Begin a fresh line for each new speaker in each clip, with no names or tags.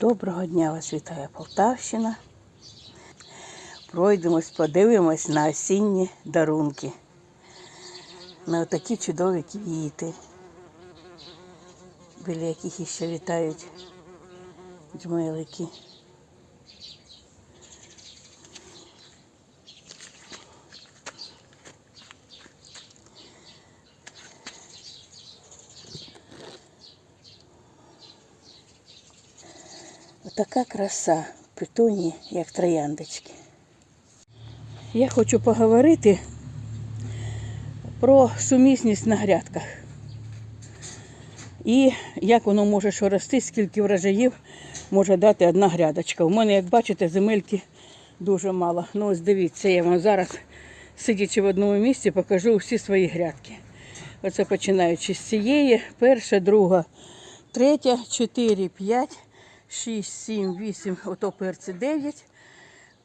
Доброго дня вас вітає Полтавщина. Пройдемось, подивимось на осінні дарунки. На такі чудові квіти, біля яких іще літають джмелики. Отака краса петуні, як трояндочки. Я хочу поговорити про сумісність на грядках. І як воно може рости, скільки врожаїв може дати одна грядочка. У мене, як бачите, земельки дуже мало. Ну ось дивіться, я вам зараз, сидячи в одному місці, покажу всі свої грядки. Оце починаючи з цієї, перша, друга, третя, чотири, п'ять, шість, сім, вісім, ото перці дев'ять,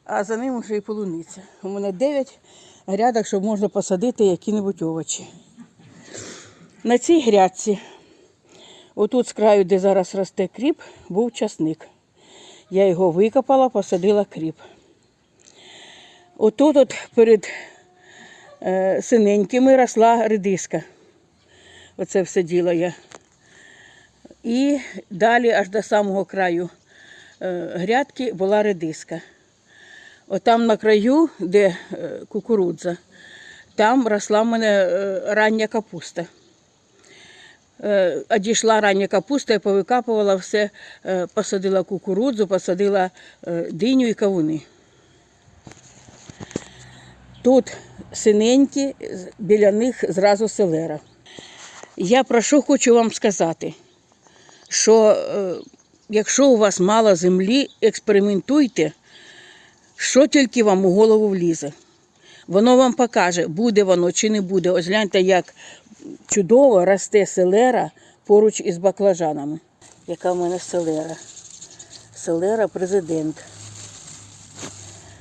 а за ним вже і полуниця. У мене дев'ять грядок, щоб можна посадити які-небудь овочі. На цій грядці, отут з краю, де зараз росте кріп, був часник. Я його викопала, посадила кріп. Отут от перед е, синенькими росла редиска. Оце все діло я. І далі аж до самого краю е, грядки була редиска. Отам на краю, де е, кукурудза, там росла в мене е, рання капуста. Одійшла рання капуста, я повикапувала все, посадила кукурудзу, посадила диню і кавуни. Тут синенькі, біля них зразу селера. Я про що хочу вам сказати, що е, якщо у вас мало землі, експериментуйте, що тільки вам у голову влізе. Воно вам покаже, буде воно чи не буде. Ось гляньте, як чудово росте селера поруч із баклажанами. Яка в мене селера? Селера президент.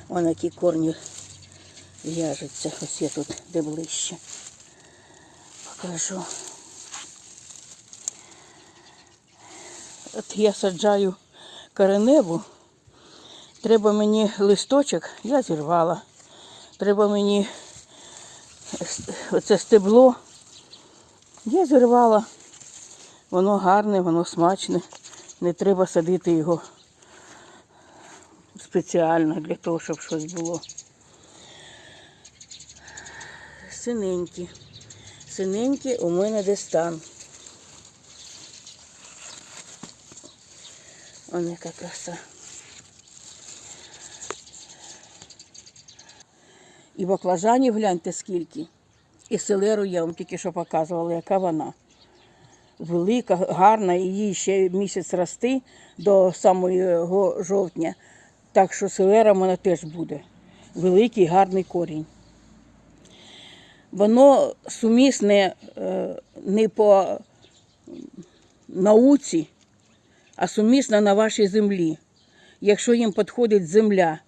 Вон які корні в'яжуться. Ось я тут де ближче. Покажу. От я саджаю кореневу. Треба мені листочок, я зірвала. Треба мені с- оце стебло. Я зірвала. Воно гарне, воно смачне. Не треба садити його спеціально для того, щоб щось було. Синенькі. Синенькі у мене десь там. Вон яка краса. І баклажанів гляньте скільки. І селеру я вам тільки що показувала, яка вона. Велика, гарна, їй ще місяць рости до самого жовтня. Так що селера в мене теж буде. Великий, гарний корінь. Воно сумісне е, не по науці, а сумісна на вашій землі. Якщо їм підходить земля,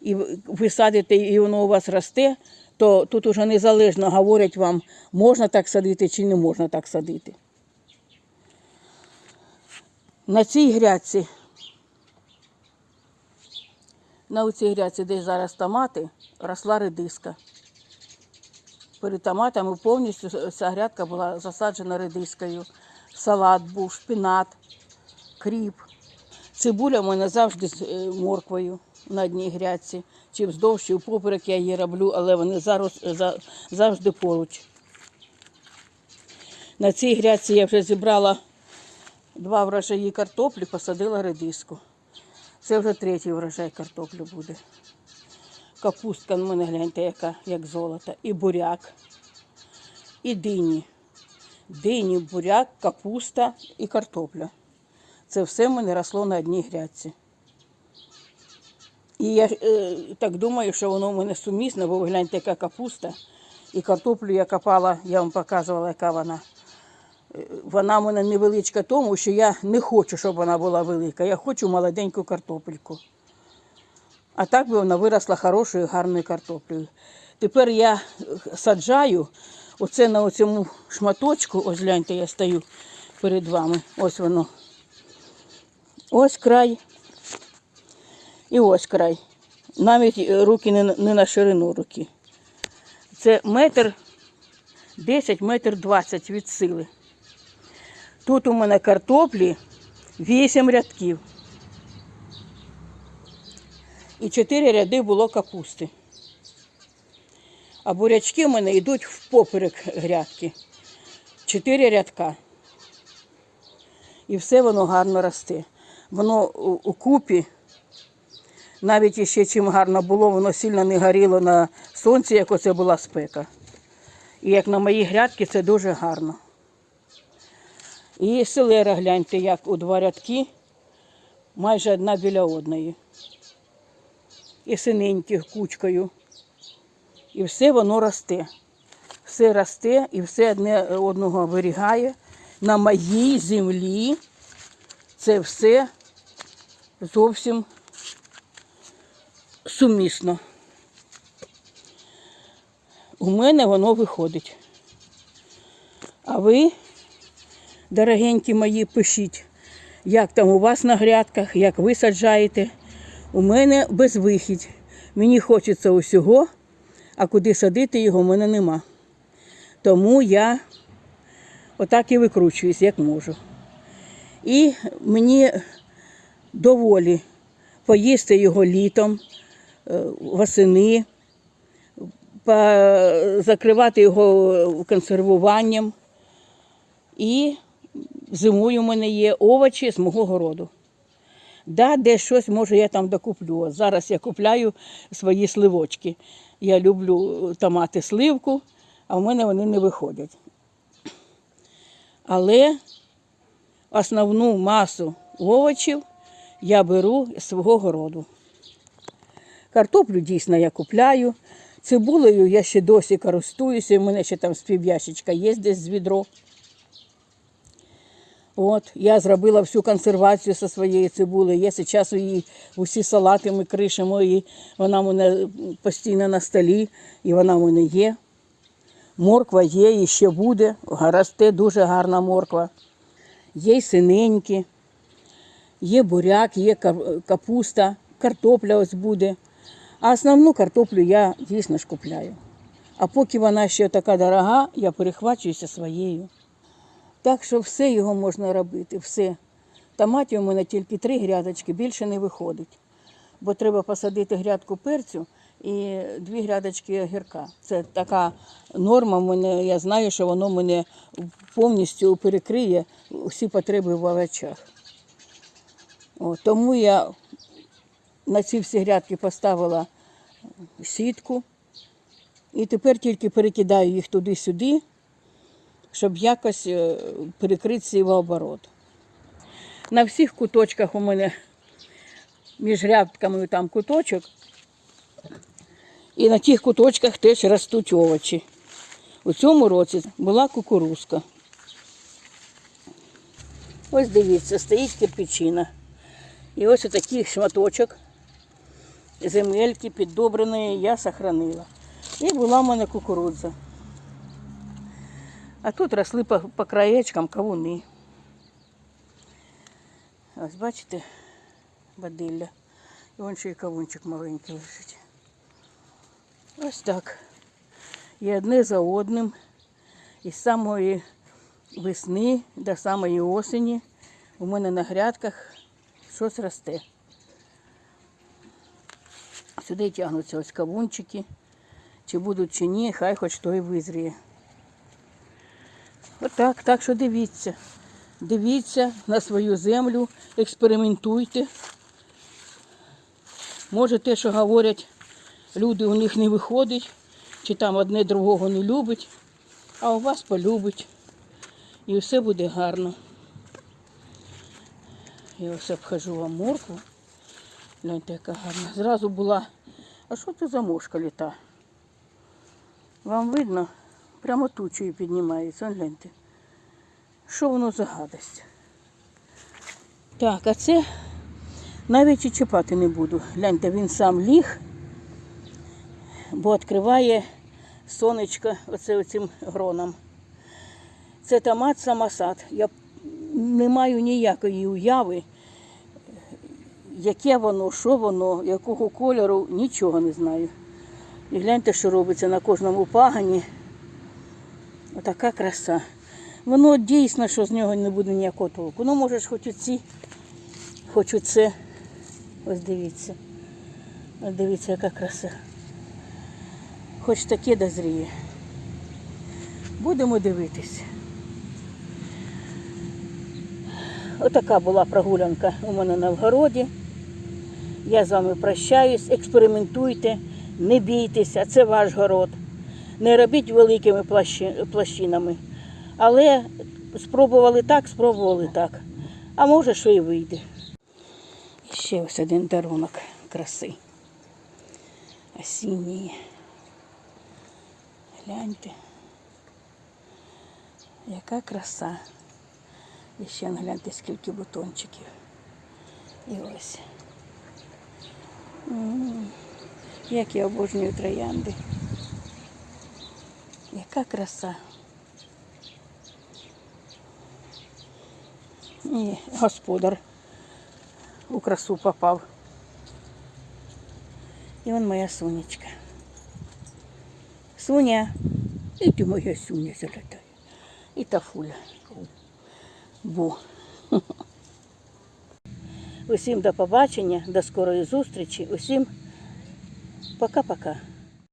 і ви- садите, і воно у вас росте, то тут уже незалежно говорять вам, можна так садити чи не можна так садити. На цій грядці, на цій грядці, де зараз томати, росла редиска. Перед томатами повністю ця грядка була засаджена редискою. Салат був, шпинат, кріп. Цибуля в мене завжди з е, морквою на одній грядці. Чи вздовж, чи впоперек я її роблю, але вони зараз, за- завжди поруч. На цій грядці я вже зібрала два врожаї картоплі, посадила редиску. Це вже третій врожай картоплі буде. Капустка в мене гляньте, яка, як золото. І буряк, і дині. Дині, буряк, капуста і картопля. Це все в мене росло на одній грядці. І я е, так думаю, що воно в мене сумісне, бо ви гляньте, яка капуста. І картоплю я копала, я вам показувала, яка вона. Е, Вона в мене невеличка, тому що я не хочу, щоб вона була велика. Я хочу молоденьку картопельку. А так би вона виросла хорошою, гарною картоплею. Тепер я е, саджаю оце на цьому шматочку, ось гляньте, я стою перед вами. Ось воно Ось край. І ось край. Навіть е, руки не, не на ширину руки. Це метр 10, метр 20 від сили. Тут у мене картоплі 8 рядків. І 4 ряди було капусти. А бурячки в мене йдуть в поперек грядки. 4 рядка. І все воно гарно росте. Воно у, купі, навіть іще чим гарно було, воно сильно не горіло на сонці, як оце була спека. І як на моїй грядки, це дуже гарно. І селера, гляньте, як у два рядки, майже одна біля одної. І синеньких кучкою. І все воно росте. Все росте і все одне одного оберігає. На моїй землі це все зовсім сумісно. У мене воно виходить. А ви, дорогенькі мої, пишіть, як там у вас на грядках, як ви саджаєте. У мене безвихідь. Мені хочеться усього, а куди садити його в мене нема. Тому я отак і викручуюсь, як можу. І мені доволі поїсти його літом, е, восени, закривати його консервуванням. І зимою в мене є овочі з мого городу. Да, де щось, може, я там докуплю. Зараз я купляю свої сливочки. Я люблю томати сливку, а в мене вони не виходять. Але основну масу овочів я беру з свого городу. Картоплю дійсно я купляю. Цибулею я ще досі користуюся. У мене ще там спів'ящичка є десь з відро. От, я зробила всю консервацію зі своєї цибули. Я зараз її усі салати ми кришимо, і вона в мене постійно на столі, і вона в мене є. Морква є і ще буде. Росте дуже гарна морква. Є й синенькі, є буряк, є капуста, картопля ось буде. А основну картоплю я дійсно ж купляю. А поки вона ще така дорога, я перехвачуюся своєю. Так що все його можна робити, все. Томатів у мене тільки три грядочки, більше не виходить. Бо треба посадити грядку перцю і дві грядочки огірка. Це така норма мене, я знаю, що воно мене повністю перекриє всі потреби в овочах. Тому я на ці всі грядки поставила сітку. І тепер тільки перекидаю їх туди-сюди, щоб якось е, перекрити сівооборот. На всіх куточках у мене між рядками там куточок. І на тих куточках теж ростуть овочі. У цьому році була кукурузка. Ось дивіться, стоїть кирпичина. І ось такий шматочок земельки піддобраної я сохранила. І була в мене кукурудза. А тут росли по, по краєчкам кавуни. Ось бачите, бадилля. І вон ще й кавунчик маленький лежить. Ось так. І одне за одним. І з самої весни до самої осені у мене на грядках щось росте. Сюди тягнуться ось кавунчики. Чи будуть, чи ні, хай хоч той визріє. Отак, так що дивіться. Дивіться на свою землю, експериментуйте. Може те, що говорять, люди у них не виходить, чи там одне другого не любить, а у вас полюбить. І все буде гарно. Я ось обхожу вам моркву. Гляньте, яка гарна. Зразу була. А що це за мошка літа? Вам видно? Прямо тучею піднімається. Гляньте. Що воно за гадость? Так, а це навіть і чіпати не буду. Гляньте, він сам ліг, бо відкриває сонечко оце оцим гроном. Це томат самосад. Я не маю ніякої уяви, яке воно, що воно, якого кольору, нічого не знаю. І гляньте, що робиться на кожному пагані. Отака краса. Воно дійсно, що з нього не буде ніякого толку. Ну, може хоч оці, хоч оце. Ось дивіться. Ось дивіться, яка краса. Хоч таке дозріє. Будемо дивитися. Отака була прогулянка у мене на вгороді. Я з вами прощаюсь, експериментуйте, не бійтеся, це ваш город. Не робіть великими площинами. Але спробували так, спробували так. А може, що і вийде. Ще ось один дарунок краси. Осінній. Гляньте. Яка краса. І ще гляньте, скільки бутончиків. І ось. Як я обожнюю троянди. Яка краса. І господар у красу попав. І он моя сонечка. Соня, і ти моя Соня залетає. І та фуля. Бо. Усім до побачення, до скорої зустрічі. Усім пока-пока.